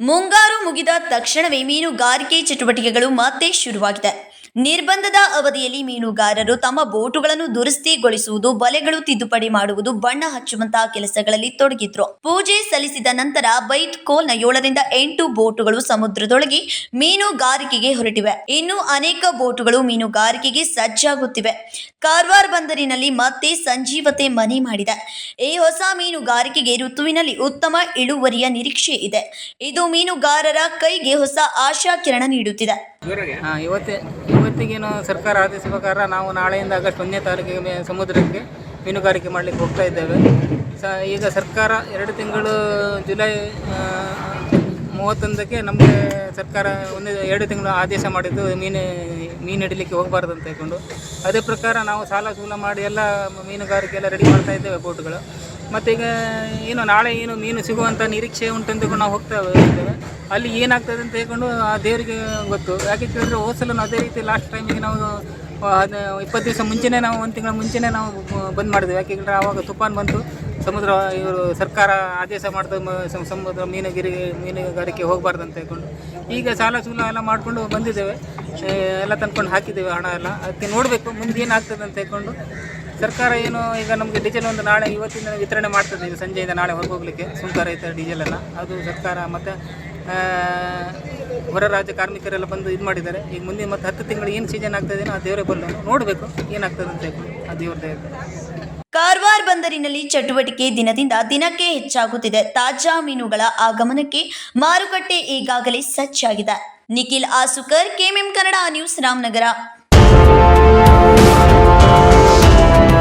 ಮುಂಗಾರು ಮುಗಿದ ತಕ್ಷಣವೇ ಮೀನುಗಾರಿಕೆ ಚಟುವಟಿಕೆಗಳು ಮತ್ತೆ ಶುರುವಾಗಿದೆ. ನಿರ್ಬಂಧದ ಅವಧಿಯಲ್ಲಿ ಮೀನುಗಾರರು ತಮ್ಮ ಬೋಟುಗಳನ್ನು ದುರಸ್ತಿಗೊಳಿಸುವುದು, ಬಲೆಗಳು ತಿದ್ದುಪಡಿ ಮಾಡುವುದು, ಬಣ್ಣ ಹಚ್ಚುವಂತಹ ಕೆಲಸಗಳಲ್ಲಿ ತೊಡಗಿದ್ರು. ಪೂಜೆ ಸಲ್ಲಿಸಿದ ನಂತರ ಬೈಟ್ ಕೋಲ್ನ ಏಳರಿಂದ ಎಂಟು ಬೋಟುಗಳು ಸಮುದ್ರದೊಳಗೆ ಮೀನುಗಾರಿಕೆಗೆ ಹೊರಟಿವೆ. ಇನ್ನು ಅನೇಕ ಬೋಟುಗಳು ಮೀನುಗಾರಿಕೆಗೆ ಸಜ್ಜಾಗುತ್ತಿವೆ. ಕಾರ್ವಾರ್ ಬಂದರಿನಲ್ಲಿ ಮತ್ತೆ ಸಂಜೀವತೆ ಮನೆ ಮಾಡಿದೆ. ಈ ಹೊಸ ಮೀನುಗಾರಿಕೆಗೆ ಋತುವಿನಲ್ಲಿ ಉತ್ತಮ ಇಳುವರಿಯ ನಿರೀಕ್ಷೆ ಇದೆ. ಇದು ಮೀನುಗಾರರ ಕೈಗೆ ಹೊಸ ಆಶಾ ಕಿರಣ ನೀಡುತ್ತಿದೆ ಇವತ್ತಿಗೇನು ಸರ್ಕಾರ ಆದೇಶದ ಪ್ರಕಾರ ನಾವು ನಾಳೆಯಿಂದ ಆಗಸ್ಟ್ ಒಂದನೇ ತಾರೀಕಿಗೆ ಸಮುದ್ರಕ್ಕೆ ಮೀನುಗಾರಿಕೆ ಮಾಡಲಿಕ್ಕೆ ಹೋಗ್ತಾ ಇದ್ದೇವೆ. ಸ, ಈಗ ಸರ್ಕಾರ ಎರಡು ತಿಂಗಳು ಜುಲೈ ಮೂವತ್ತೊಂದಕ್ಕೆ ನಮಗೆ ಸರ್ಕಾರ ಒಂದು ಎರಡು ತಿಂಗಳು ಆದೇಶ ಮಾಡಿದ್ದು ಮೀನು ಮೀನು ಹಿಡಲಿಕ್ಕೆ ಹೋಗಬಾರ್ದು ಅಂತ ಹೇಳ್ಕೊಂಡು. ಅದೇ ಪ್ರಕಾರ ನಾವು ಸಾಲ ಸೂಲ ಮಾಡಿ ಎಲ್ಲ ಮೀನುಗಾರಿಕೆ ಎಲ್ಲ ರೆಡಿ ಮಾಡ್ತಾ ಇದ್ದೇವೆ ಬೋಟ್ಗಳು ಮತ್ತು ಈಗ ಏನು ನಾಳೆ ಏನು ಮೀನು ಸಿಗುವಂಥ ನಿರೀಕ್ಷೆ ಉಂಟು ಅಂದ್ಕೊಂಡು ನಾವು ಹೋಗ್ತಾ ಇದ್ದೇವೆ. ಅಲ್ಲಿ ಏನಾಗ್ತದೆ ಅಂತ ಹೇಳ್ಕೊಂಡು ಆ ದೇವರಿಗೆ ಗೊತ್ತು. ಯಾಕೆ ಕೇಳಿದ್ರೆ ಹೋದ ನಾವು ಅದೇ ರೀತಿ ಲಾಸ್ಟ್ ಟೈಮಿಗೆ ನಾವು ಇಪ್ಪತ್ತು ದಿವಸ ಮುಂಚೆನೇ ನಾವು, ಒಂದು ತಿಂಗಳ ಮುಂಚೆನೇ ನಾವು ಬಂದ್ ಮಾಡಿದ್ವಿ. ಯಾಕೆ ಕೇಳಿದ್ರೆ ಆವಾಗ ತುಫಾನ್ ಬಂತು. ಸಮುದ್ರ, ಇವರು ಸರ್ಕಾರ ಆದೇಶ ಮಾಡಿದ ಸಮುದ್ರ ಮೀನುಗಿರಿ, ಮೀನುಗಾರಿಕೆ ಹೋಗಬಾರ್ದು ಅಂತ ಹೇಳ್ಕೊಂಡು. ಈಗ ಸಾಲ ಸೂಲ ಎಲ್ಲ ಮಾಡಿಕೊಂಡು ಬಂದಿದ್ದೇವೆ. ಎಲ್ಲ ತಂದ್ಕೊಂಡು ಹಾಕಿದ್ದೇವೆ ಹಣ ಎಲ್ಲ. ಅದಕ್ಕೆ ನೋಡಬೇಕು ಮುಂದೆ ಏನಾಗ್ತದೆ ಅಂತ ಹೇಳ್ಕೊಂಡು. ಸರ್ಕಾರ ಏನು ಈಗ ನಮಗೆ ಡೀಸೆಲ್ ಒಂದು ನಾಳೆ ಇವತ್ತಿಂದ ವಿತರಣೆ ಮಾಡ್ತದೆ ಈಗ ಸಂಜೆಯಿಂದ ನಾಳೆ ಹೊರಗೆ ಹೋಗ್ಲಿಕ್ಕೆ ಸುಂಕ ಡೀಸೆಲ್ ಎಲ್ಲ. ಅದು ಸರ್ಕಾರ ಮತ್ತು ಹೊರ ರಾಜ್ಯ ಕಾರ್ಮಿಕರೆಲ್ಲ ಬಂದು ಇದು ಮಾಡಿದ್ದಾರೆ. ಈಗ ಮುಂದೆ ಮತ್ತು ಹತ್ತು ತಿಂಗಳು ಏನು ಸೀಸನ್ ಆಗ್ತದೆ ಆ ದೇವರೇ ಬಲ್ಲ ನೋಡಬೇಕು ಏನಾಗ್ತದೆ ಅಂತ ಆ ದೇವ್ರ ದಯೆ. ಕಾರವಾರ ಬಂದರಿನಲ್ಲಿ ಚಟುವಟಿಕೆ ದಿನದಿಂದ ದಿನಕ್ಕೆ ಹೆಚ್ಚಾಗುತ್ತಿದೆ. ತಾಜಾ ಮೀನುಗಳ ಆಗಮನಕ್ಕೆ ಮಾರುಕಟ್ಟೆ ಈಗಾಗಲೇ ಸಜ್ಜಾಗಿದೆ. Nikhil Asukar KMM Kannada news Ramanagara. Thank you.